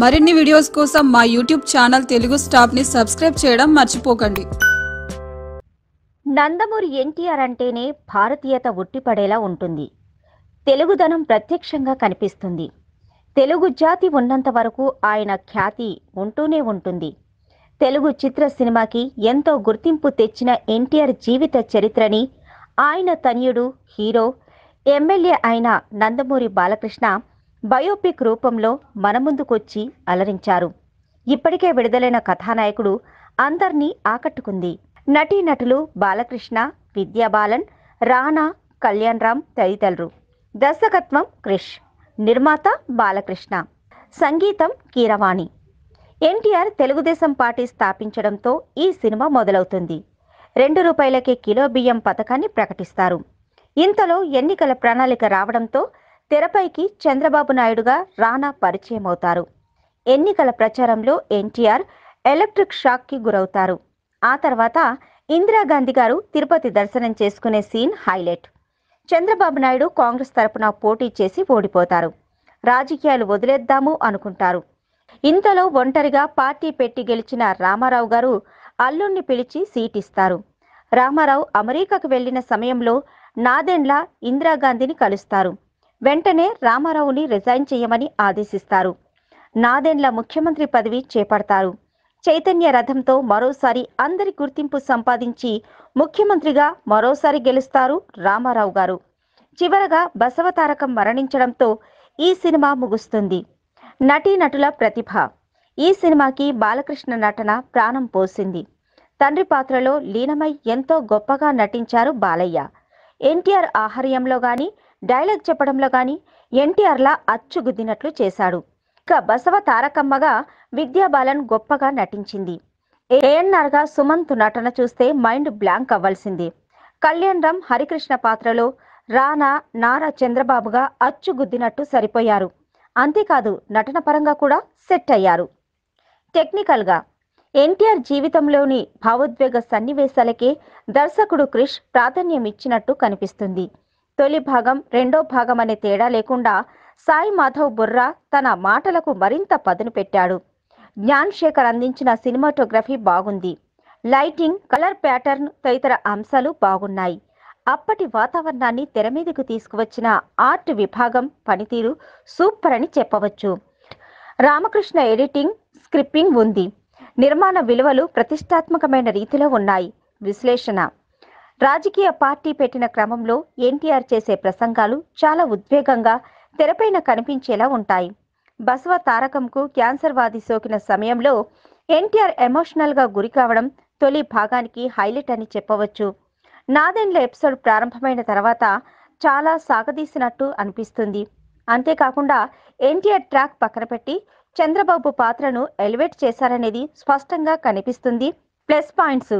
మరిన్ని వీడియోస్ కోసం మా యూట్యూబ్ ఛానల్ తెలుగు స్టాప్ని సబ్స్క్రైబ్ చేయడం మర్చిపోకండి. నందమూరి ఎన్టీఆర్ అంటేనే భారతీయత ఉట్టిపడేలా ఉంటుంది. తెలుగుదనం ప్రత్యక్షంగా కనిపిస్తుంది. తెలుగు జాతి ఉన్నంత వరకు ఆయన ఖ్యాతి ఉంటూనే ఉంటుంది. తెలుగు చిత్ర సినిమాకి ఎంతో గుర్తింపు తెచ్చిన ఎన్టీఆర్ జీవిత చరిత్రని ఆయన తనయుడు హీరో ఎమ్మెల్యే అయిన నందమూరి బాలకృష్ణ బయోపిక్ రూపంలో మన ముందుకొచ్చి అలరించారు. ఇప్పటికే విడుదలైన కథానాయకుడు అందర్నీ ఆకట్టుకుంది. నటీనటులు బాలకృష్ణ విద్యాబాలన్ రాణా కళ్యాణ్ రామ్ తదితరులు. దర్శకత్వం క్రిష్ నిర్మాత బాలకృష్ణ సంగీతం కీరవాణి. ఎన్టీఆర్ తెలుగుదేశం పార్టీ స్థాపించడంతో ఈ సినిమా మొదలవుతుంది. రెండు రూపాయలకే కిలో బియ్యం పథకాన్ని ప్రకటిస్తారు. ఇంతలో ఎన్నికల ప్రణాళిక రావడంతో తెరపైకి చంద్రబాబు నాయుడుగా రానా పరిచయం అవుతారు ఎన్నికల ప్రచారంలో ఎన్టీఆర్ ఎలక్ట్రిక్ షాక్కి గురవుతారు. ఆ తర్వాత ఇందిరాగాంధీ గారు తిరుపతి దర్శనం చేసుకునే సీన్ హైలైట్. చంద్రబాబు నాయుడు కాంగ్రెస్ తరపున పోటీ చేసి ఓడిపోతారు. రాజకీయాలు వదిలేద్దాము అనుకుంటారు. ఇంతలో ఒంటరిగా పార్టీ పెట్టి గెలిచిన రామారావు గారు అల్లుణ్ణి పిలిచి సీట్ ఇస్తారు రామారావు అమెరికాకు వెళ్ళిన సమయంలో నాదెండ్ల ఇందిరాగాంధీని కలుస్తారు. వెంటనే రామారావుని రిజైన్ చేయమని ఆదేశిస్తారు. నాదెండ్ల ముఖ్యమంత్రి పదవి చేపడతారు. చైతన్య రథంతో మరోసారి అందరి గుర్తింపు సంపాదించి ముఖ్యమంత్రిగా మరోసారి గెలుస్తారు రామారావు గారు. చివరగా బసవతారకం మరణించడంతో ఈ సినిమా ముగుస్తుంది. నటీనటుల ప్రతిభ. ఈ సినిమాకి బాలకృష్ణ నటన ప్రాణం పోసింది. తండ్రి పాత్రలో లీనమై ఎంతో గొప్పగా నటించారు బాలయ్య. ఎన్టీఆర్ ఆహార్యంలో కానీ డైలాగ్ చెప్పడంలో కానీ ఎన్టీఆర్లా అచ్చుగుద్దినట్లు చేశాడు. ఇక బసవ తారకమ్మగా విద్యాబాలన్ గొప్పగా నటించింది. ఏఎన్ఆర్గా సుమంత్ నటన చూస్తే మైండ్ బ్లాంక్ అవ్వాల్సింది. కళ్యాణ్ రామ్ హరికృష్ణ పాత్రలో రానా నారా చంద్రబాబుగా అచ్చుగుద్దినట్టు సరిపోయారు. అంతేకాదు నటన పరంగా కూడా సెట్ అయ్యారు. టెక్నికల్గా ఎన్టీఆర్ జీవితంలోని భావోద్వేగ సన్నివేశాలకే దర్శకుడు క్రిష్ ప్రాధాన్యం ఇచ్చినట్టు కనిపిస్తుంది. తొలి భాగం రెండో భాగం అనే తేడా లేకుండా సాయి మాధవ్ బుర్రా తన మాటలకు మరింత పదును పెట్టాడు. జ్ఞాన్ శేఖర్ అందించిన సినిమాటోగ్రఫీ బాగుంది. లైటింగ్ కలర్ ప్యాటర్న్ తదితర అంశాలు బాగున్నాయి. అప్పటి వాతావరణాన్ని తెర మీదకు తీసుకువచ్చిన ఆర్ట్ విభాగం పనితీరు సూపర్ అని చెప్పవచ్చు. రామకృష్ణ ఎడిటింగ్ స్క్రిప్పింగ్ ఉంది. నిర్మాణ విలువలు ప్రతిష్టాత్మకమైన రీతిలో ఉన్నాయి. విశ్లేషణ రాజకీయ పార్టీ పెట్టిన క్రమంలో ఎన్టీఆర్ చేసే ప్రసంగాలు చాలా ఉద్వేగంగా తెరపైన కనిపించేలా ఉంటాయి. బసవ తారకంకు క్యాన్సర్ వాది సోకిన సమయంలో ఎన్టీఆర్ ఎమోషనల్గా గురి కావడం తొలి భాగానికి హైలైట్ అని చెప్పవచ్చు. నాదెండ్ల ఎపిసోడ్ ప్రారంభమైన తర్వాత చాలా సాగదీసినట్టు అనిపిస్తుంది. అంతేకాకుండా ఎన్టీఆర్ ట్రాక్ పక్కన పెట్టి చంద్రబాబు పాత్రను ఎలివేట్ చేశారనేది స్పష్టంగా కనిపిస్తుంది. Plus points.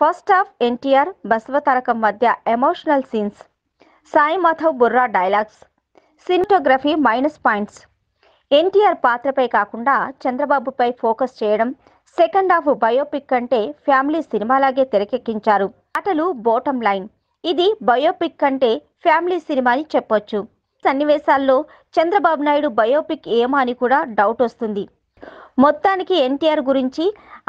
First half NTR Basavatarakam మధ్య emotional scenes. Sai Madhav Burra dialogues. Cinematography minus points. NTR పాత్రపై కాకుండా చంద్రబాబుపై ఫోకస్ చేయడం సెకండ్ హాఫ్ బయోపిక్ కంటే ఫ్యామిలీ సినిమాలాగే తెరకెక్కించారు. ఆటలు బోటం లైన్. ఇది బయోపిక్ కంటే ఫ్యామిలీ సినిమా అని చెప్పొచ్చు. సన్నివేశాల్లో చంద్రబాబు నాయుడు బయోపిక్ ఏమా అని కూడా డౌట్ వస్తుంది. మొత్తానికి ఎన్టీఆర్ గురించి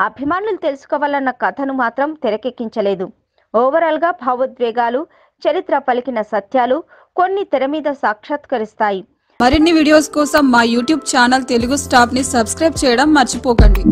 అభిమానులు తెలుసుకోవాలన్న కథను మాత్రం తెరకెక్కించలేదు. ఓవరాల్గా భావోద్వేగాలు చరిత్ర పలికిన సత్యాలు కొన్ని తెర మీద సాక్షాత్కరిస్తాయి. మరిన్ని వీడియోస్ కోసం మా యూట్యూబ్ ఛానల్ తెలుగు స్టాప్ని సబ్స్క్రైబ్ చేయడం మర్చిపోకండి.